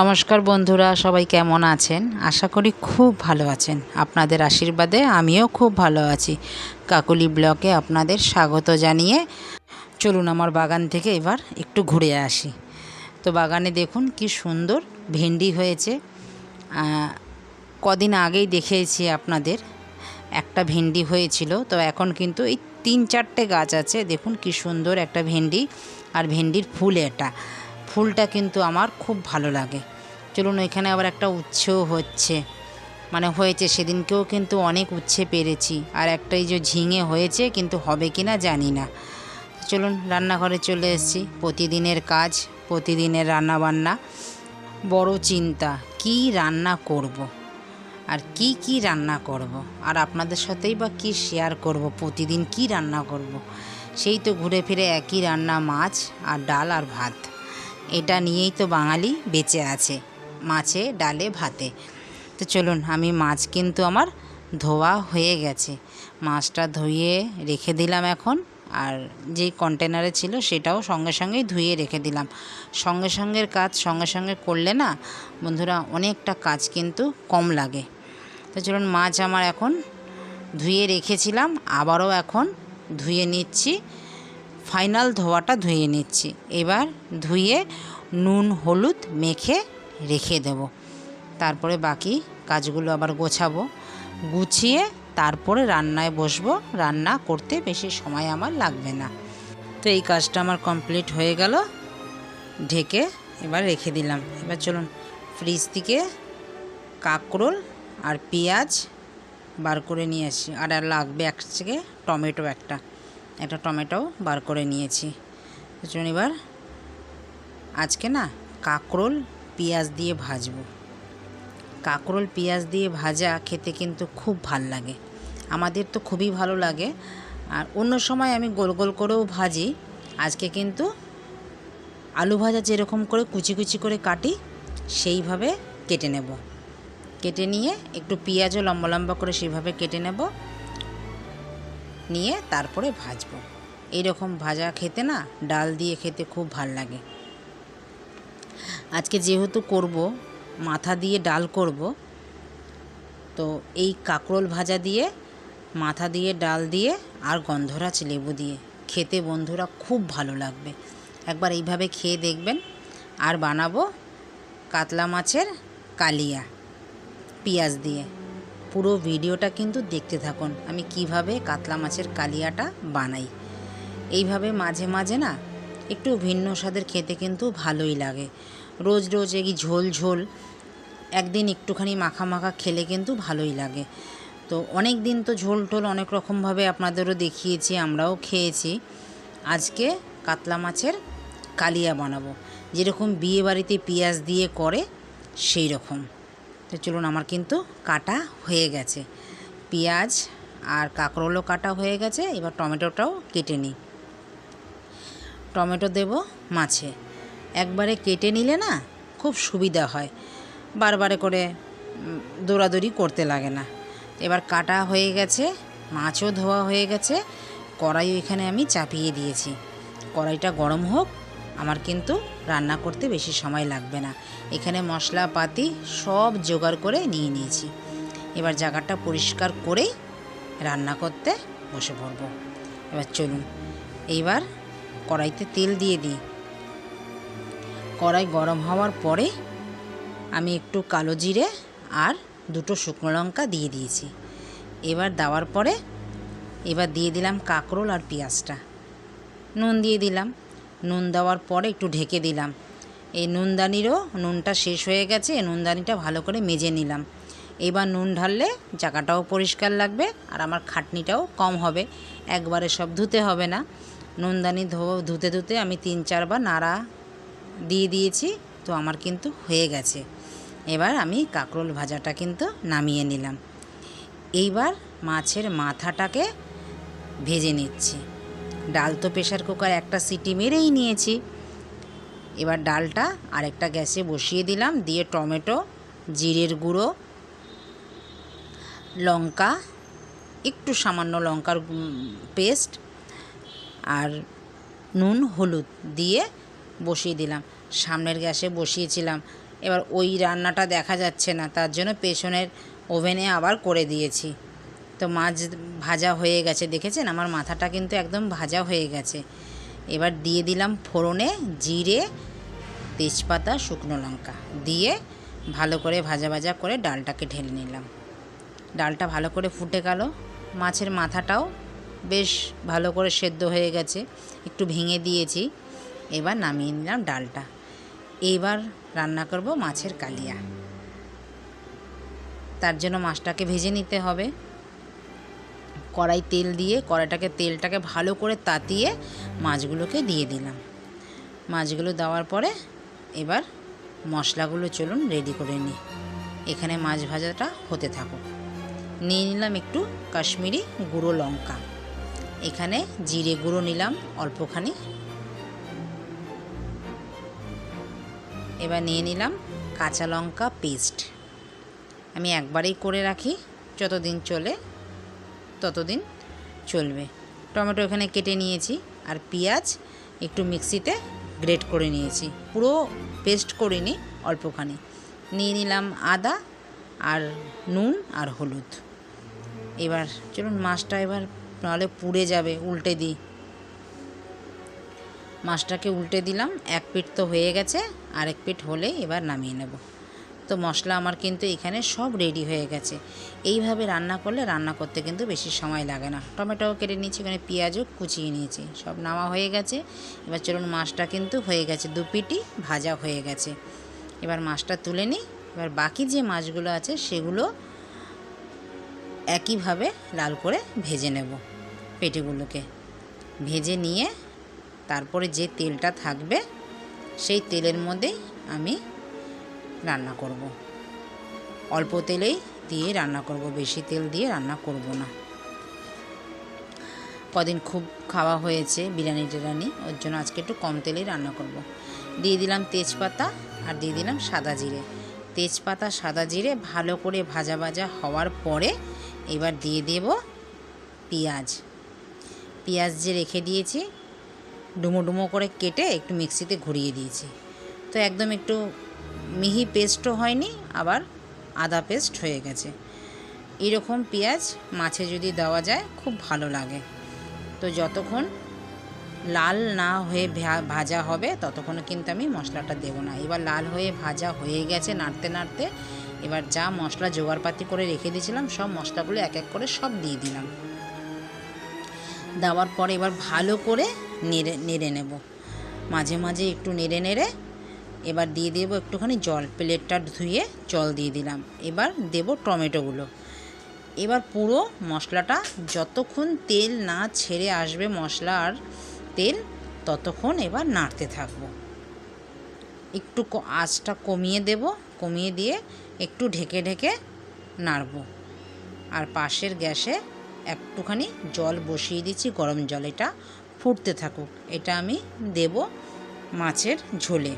নমস্কার বন্ধুরা, সবাই কেমন আছেন? আশা করি খুব ভালো আছেন। আপনাদের আশীর্বাদে আমিও খুব ভালো আছি। কাকুলি ব্লকে আপনাদের স্বাগত জানিয়ে চলুন আমার বাগান থেকে এবার একটু ঘুরে আসি। তো বাগানে দেখুন কি সুন্দর ভেন্ডি হয়েছে। কদিন আগেই দেখিয়েছি আপনাদের, একটা ভেন্ডি হয়েছিল। তো এখন কিন্তু এই তিন চারটে গাছ আছে। দেখুন কি সুন্দর একটা ভেন্ডি, আর ভেন্ডির ফুল এটা। ফুলটা কিন্তু আমার খুব ভালো লাগে। চলুন, এখানে আবার একটা উচ্ছেও হচ্ছে। মানে হয়েছে, সেদিনকেও কিন্তু অনেক উচ্ছে পেরেছি। আর একটা এই যে ঝিঙে হয়েছে, কিন্তু হবে কি না জানি না। চলুন, রান্নাঘরে চলে এসেছি। প্রতিদিনের কাজ, প্রতিদিনের রান্না বান্না বড় চিন্তা, কি রান্না করব। আর কি কি রান্না করব। আর আপনাদের সাথেই বা কি শেয়ার করব? প্রতিদিন কি রান্না করব। সেই তো ঘুরে ফিরে একই রান্না, মাছ আর ডাল আর ভাত। এটা নিয়েই তো বাঙালি বেঁচে আছে, মাছে, ডালে, ভাতে। তো চলুন, আমি মাছ কিন্তু আমার ধোয়া হয়ে গেছে। মাছটা ধুয়ে রেখে দিলাম এখন, আর যেই কন্টেনারে ছিল সেটাও সঙ্গে সঙ্গেই ধুয়ে রেখে দিলাম। সঙ্গে সঙ্গের কাজ সঙ্গে সঙ্গে করলে না, বন্ধুরা, অনেকটা কাজ কিন্তু কম লাগে। তো চলুন, মাছ আমার এখন ধুয়ে রেখেছিলাম, আবারও এখন ধুয়ে নিচ্ছি। ফাইনাল ধোয়াটা ধুয়ে নিচ্ছি। এবার ধুয়ে নুন, হলুদ মেখে রেখে দেব। তারপরে বাকি কাজগুলো আবার গোছাবো। গুছিয়ে তারপরে রান্নায় বসবো। রান্না করতে বেশি সময় আমার লাগবে না। তো এই কাজটা আমার কমপ্লিট হয়ে গেল। ঢেকে এবার রেখে দিলাম। এবার চলুন ফ্রিজ থেকে কাঁকরোল আর পেঁয়াজ বার করে নিয়ে আসি। আর আর লাগবে এক থেকে টমেটো একটা। একটা টমেটো বার করে নিয়েছি। এবার আজকে না কাঁকরোল, পেঁয়াজ দিয়ে ভাজবো। কাঁকরোল, পেঁয়াজ দিয়ে ভাজা খেতে কিন্তু খুব ভালো লাগে। আমাদের তো খুবই ভালো লাগে। আর অন্য সময় আমি গোল গোল করেও ভাজি। আজকে কিন্তু আলু ভাজা যেরকম করে কুচি কুচি করে কাটি, সেইভাবে কেটে নেব। কেটে নিয়ে একটু পেঁয়াজও লম্বা লম্বা করে সেইভাবে কেটে নেব। নিয়ে তারপরে ভাজবো। এইরকম ভাজা খেতে না, ডাল দিয়ে খেতে খুব ভালো লাগে। আজকে যেহেতু করব, মাথা দিয়ে ডাল করব, তো এই কাঁকরোল ভাজা দিয়ে, মাথা দিয়ে ডাল দিয়ে আর গন্ধরাজ লেবু দিয়ে খেতে বন্ধুরা খুব ভালো লাগবে। একবার এইভাবে খেয়ে দেখবেন। আর বানাবো কাতলা মাছের কালিয়া, পেঁয়াজ দিয়ে। পুরো ভিডিওটা কিন্তু দেখতে থাকুন। আমি কীভাবে কাতলা মাছের কালিয়াটা বানাই। এইভাবে মাঝে মাঝে না একটু ভিন্ন স্বাদের খেতে কিন্তু ভালোই লাগে। রোজ রোজ এই ঝোল ঝোল একদিন একটুখানি মাখা মাখা খেলে কিন্তু ভালোই লাগে। তো অনেক দিন তো ঝোল টোল অনেক রকমভাবে আপনাদেরও দেখিয়েছি, আমরাও খেয়েছি। আজকে কাতলা মাছের কালিয়া বানাবো। যেরকম বিয়ে বাড়িতে পেঁয়াজ দিয়ে করে, সেই রকম। তো চলুন, আমার কিন্তু কাটা হয়ে গেছে। পেঁয়াজ আর কাঁকরোলও কাটা হয়ে গেছে, এবার টমেটোটাও কেটে নিই। টমেটো দেব মাছে। একবারে কেটে নিলে না খুব সুবিধা হয়। বারবারে করে দৌড়াদৌড়ি করতে লাগে না। এবার কাটা হয়ে গেছে, মাছও ধোয়া হয়ে গেছে কড়াই এখানে আমি চাপিয়ে দিয়েছি। কড়াইটা গরম হোক আমার কিন্তু রান্না করতে বেশি সময় লাগবে না। এখানে মশলাপাতি সব জোগাড় করে নিয়ে নিয়েছি। এবার জায়গাটা পরিষ্কার করেই রান্না করতে বসে পড়ব। এবার চলুন, এইবার কড়াইতে তেল দিয়ে দিই। কড়াই গরম হওয়ার পরে আমি একটু কালো জিরে আর দুটো শুকনো লঙ্কা দিয়ে দিয়েছি। এবার দেওয়ার পরে এবার দিয়ে দিলাম কাঁকরোল আর পেঁয়াজটা। নুন দিয়ে দিলাম। নুন দেওয়ার পরে একটু ঢেকে দিলাম। এই নুনদানিরও নুনটা শেষ হয়ে গেছে নুনদানিটা ভালো করে মেজে নিলাম। এবার নুন ঢাললে জায়গাটাও পরিষ্কার লাগবে আর আমার খাটনিটাও কম হবে। একবারে সব ধুতে হবে না। নুনদানি ধো ধুতে ধুতে আমি তিন চারবার নাড়া দিয়ে দিয়েছি, তো আমার কিন্তু হয়ে গেছে। এবার আমি কাঁকরোল ভাজাটা কিন্তু নামিয়ে নিলাম। এইবার মাছের মাথাটাকে ভেজে নিচ্ছি। ডাল তো প্রেশার কুকার একটা সিটি মেরেই নিয়েছি। এবার ডালটা আরেকটা গ্যাসে বসিয়ে দিলাম, দিয়ে টমেটো, জিরের গুঁড়ো, লঙ্কা, একটু সামান্য লঙ্কার পেস্ট আর নুন, হলুদ দিয়ে বসিয়ে দিলাম। সামনের গ্যাসে বসিয়েছিলাম। এবার ওই রান্নাটা দেখা যাচ্ছে না, তার জন্য পেছনের ওভেনে আবার করে দিয়েছি। তো মাছ ভাজা হয়ে গেছে, দেখেছেন? আমার মাথাটা কিন্তু একদম ভাজা হয়ে গেছে। এবার দিয়ে দিলাম ফোড়নে জিরে, তেজপাতা, শুকনো লঙ্কা। দিয়ে ভালো করে ভাজা ভাজা করে ডালটাকে ঢেলে নিলাম। ডালটা ভালো করে ফুটে গেল। মাছের মাথাটাও বেশ ভালো করে সেদ্ধ হয়ে গেছে। একটু ভেঙে দিয়েছি। এবার নামিয়ে নিলাম ডালটা। এইবার রান্না করব মাছের কালিয়া। তার জন্য মাছটাকে ভেজে নিতে হবে। কড়াই তেল দিয়ে, কড়াইটাকে, তেলটাকে ভালো করে তাতিয়ে মাছগুলোকে দিয়ে দিলাম। মাছগুলো দেওয়ার পরে এবার মশলাগুলো চলুন রেডি করে নিই। এখানে মাছ ভাজাটা হতে থাকুক। নিয়ে নিলাম একটু কাশ্মীরি গুঁড়ো লঙ্কা। এখানে জিরে গুঁড়ো নিলাম অল্পখানি। এবার নিয়ে নিলাম কাঁচা লঙ্কা পেস্ট আমি একবারেই করে রাখি, যতদিন চলে ততদিন চলবে। টমেটো এখানে কেটে নিয়েছি আর পেঁয়াজ একটু মিক্সিতে গ্রেট করে নিয়েছি। পুরো পেস্ট করিনি, অল্পখানি। নিয়ে নিলাম আদা আর নুন আর হলুদ। এবার চলুন মাছটা এবার নাহলে পুড়ে যাবে, উল্টে দিই। মাছটাকে উল্টে দিলাম, এক পিঠ তো হয়ে গেছে আর এক পিঠ হলে এবার নামিয়ে নেব। তো মশলা আমার কিন্তু এখানে সব রেডি হয়ে গেছে। এইভাবে রান্না করলে রান্না করতে কিন্তু বেশি সময় লাগে না। টমেটোও কেটে নিয়েছি, এখানে পেঁয়াজও কুচিয়ে নিয়েছি। সব নামা হয়ে গেছে। এবার চলুন মাছটা কিন্তু হয়ে গেছে, দু পিটি ভাজা হয়ে গেছে। এবার মাছটা তুলে নিই। এবার বাকি যে মাছগুলো আছে সেগুলো একইভাবে লাল করে ভেজে নেব পেটিগুলোকে। ভেজে নিয়ে তারপরে যে তেলটা থাকবে, সেই তেলের মধ্যেই আমি রান্না করব। অল্প তেলেই দিয়ে রান্না করব, বেশি তেল দিয়ে রান্না করব না কদিন খুব খাওয়া হয়েছে বিরিয়ানি টিরানি ওর জন্য আজকে একটু কম তেলেই রান্না করব। দিয়ে দিলাম তেজপাতা আর দিয়ে দিলাম সাদা জিরে তেজপাতা, সাদা জিরে ভালো করে ভাজা ভাজা হওয়ার পরে এবার দিয়ে দেব পেঁয়াজ পেঁয়াজ যে রেখে দিয়েছি, ডুমো ডুমো করে কেটে একটু মিক্সিতে ঘুরিয়ে দিয়েছি তো একদম একটু মিহি পেস্টও হয়নি, আবার আদা পেস্ট হয়ে গেছে। এরকম পেঁয়াজ মাছে যদি দেওয়া যায়, খুব ভালো লাগে। তো যতক্ষণ লাল না হয়ে ভাজা হবে, ততক্ষণ কিন্তু আমি মশলাটা দেবো না। এবার লাল হয়ে ভাজা হয়ে গেছে নাড়তে নাড়তে, এবার যা মশলা জোগাড়পাতি করে রেখে দিয়েছিলাম, সব মশলাগুলো এক এক করে সব দিয়ে দিলাম। দেওয়ার পরে এবার ভালো করে নেড়ে নেড়ে নেব। মাঝে মাঝে একটু নেড়ে নেড়ে এবার দিয়ে দেবো একটুখানি জল, প্লেটটা ধুয়ে জল দিয়ে দিলাম। এবার দেব টমেটোগুলো। এবার পুরো মশলাটা, যতক্ষণ তেল না ছেড়ে আসবে মশলা আর তেল, ততক্ষণ এবার নাড়তে থাকব। একটু আঁচটা কমিয়ে দেব, কমিয়ে দিয়ে একটু ঢেকে ঢেকে নাড়ব। আর পাশের গ্যাসে একটুখানি জল বসিয়ে দিচ্ছি, গরম জল। এটা ফুটতে থাকুক। এটা আমি দেব মাছের ঝোলে।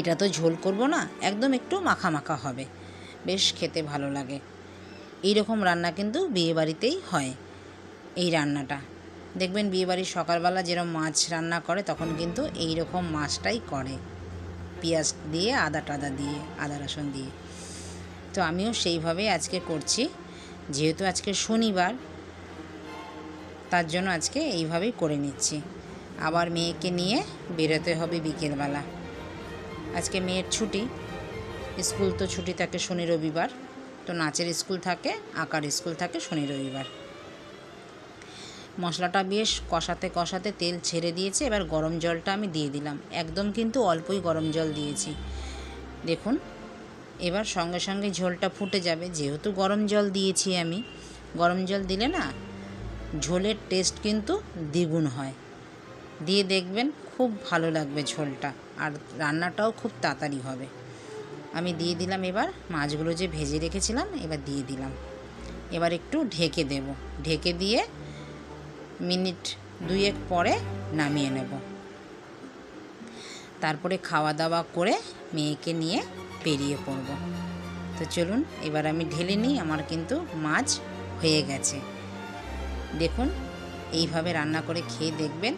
এটা তো ঝোল করব না, একদম একটু মাখা মাখা হবে। বেশ খেতে ভালো লাগে। এই রকম রান্না কিন্তু বিয়েবাড়িতেই হয়, এই রান্নাটা। দেখবেন বিয়েবাড়ির সকালবেলা যেরকম মাছ রান্না করে, তখন কিন্তু এই রকম মাছটাই করে। পেঁয়াজ দিয়ে, আদা টাদা দিয়ে, আদা রসুন দিয়ে। তো আমিও সেইভাবেই আজকে করছি, যেহেতু আজকে শনিবার, তার জন্য আজকে এইভাবেই করে নিচ্ছি। আবার মেয়েকে নিয়ে বেরোতে হবে বিকেলবেলা। আজকে মেয়ের ছুটি। স্কুল তো ছুটি থাকে শনি রবিবার। তো নাচের স্কুল থাকে, আঁকার স্কুল থাকে শনি রবিবার। মশলাটা বেশ কষাতে কষাতে তেল ছেড়ে দিয়েছে, এবার গরম জলটা আমি দিয়ে দিলাম। একদম কিন্তু অল্পই গরম জল দিয়েছি। দেখুন, এবার সঙ্গে সঙ্গে ঝোলটা ফুটে যাবে। যেহেতু গরম জল দিয়েছি আমি, গরম জল দিলে না ঝোলের টেস্ট কিন্তু দ্বিগুণ হয়। দিয়ে দেখবেন খুব ভালো লাগবে ঝোলটা। আর রান্নাটাও খুব তাড়াতাড়ি হবে। আমি দিয়ে দিলাম এবার মাছগুলো যে ভেজে রেখেছিলাম, এবার দিয়ে দিলাম। এবার একটু ঢেকে দেব। ঢেকে দিয়ে মিনিট দুয়েক পরে নামিয়ে নেব। তারপরে খাওয়া দাওয়া করে মেয়েকে নিয়ে বেরিয়ে পড়ব। তো চলুন, এবার আমি ঢেলে নিই, আমার কিন্তু মাছ হয়ে গেছে। দেখুন, এইভাবে রান্না করে খেয়ে দেখবেন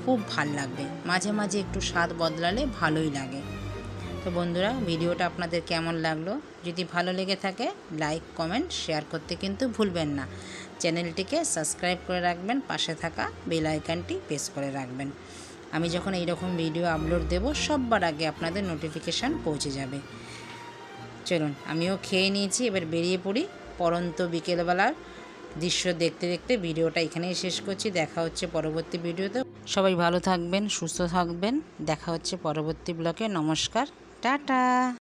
খুব ভালো লাগবে। মাঝে মাঝে একটু স্বাদ বদলালে ভালোই লাগে। তো বন্ধুরা, ভিডিওটা আপনাদের কেমন লাগল? যদি ভালো লেগে থাকে, লাইক, কমেন্ট, শেয়ার করতে কিন্তু ভুলবেন না। চ্যানেলটিকে সাবস্ক্রাইব করে রাখবেন, পাশে থাকা বেল আইকনটি প্রেস করে রাখবেন। আমি যখন এই রকম ভিডিও আপলোড দেব, সববার আগে আপনাদের নোটিফিকেশান পৌঁছে যাবে। চলুন, আমিও খেয়ে নিয়েছি, এবার বেরিয়ে পড়ি পরন্ত বিকেলবেলার দৃশ্য দেখতে দেখতে ভিডিওটা এখানেই শেষ করছি। দেখা হচ্ছে পরবর্তী ভিডিওতে। সবাই ভালো থাকবেন, সুস্থ থাকবেন। দেখা হচ্ছে পরবর্তী ব্লকে নমস্কার, টাটা।